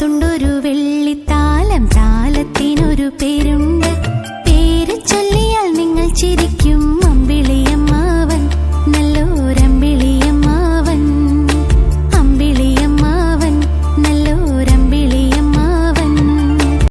മുഖത്തുണ്ടൊരു വെള്ളി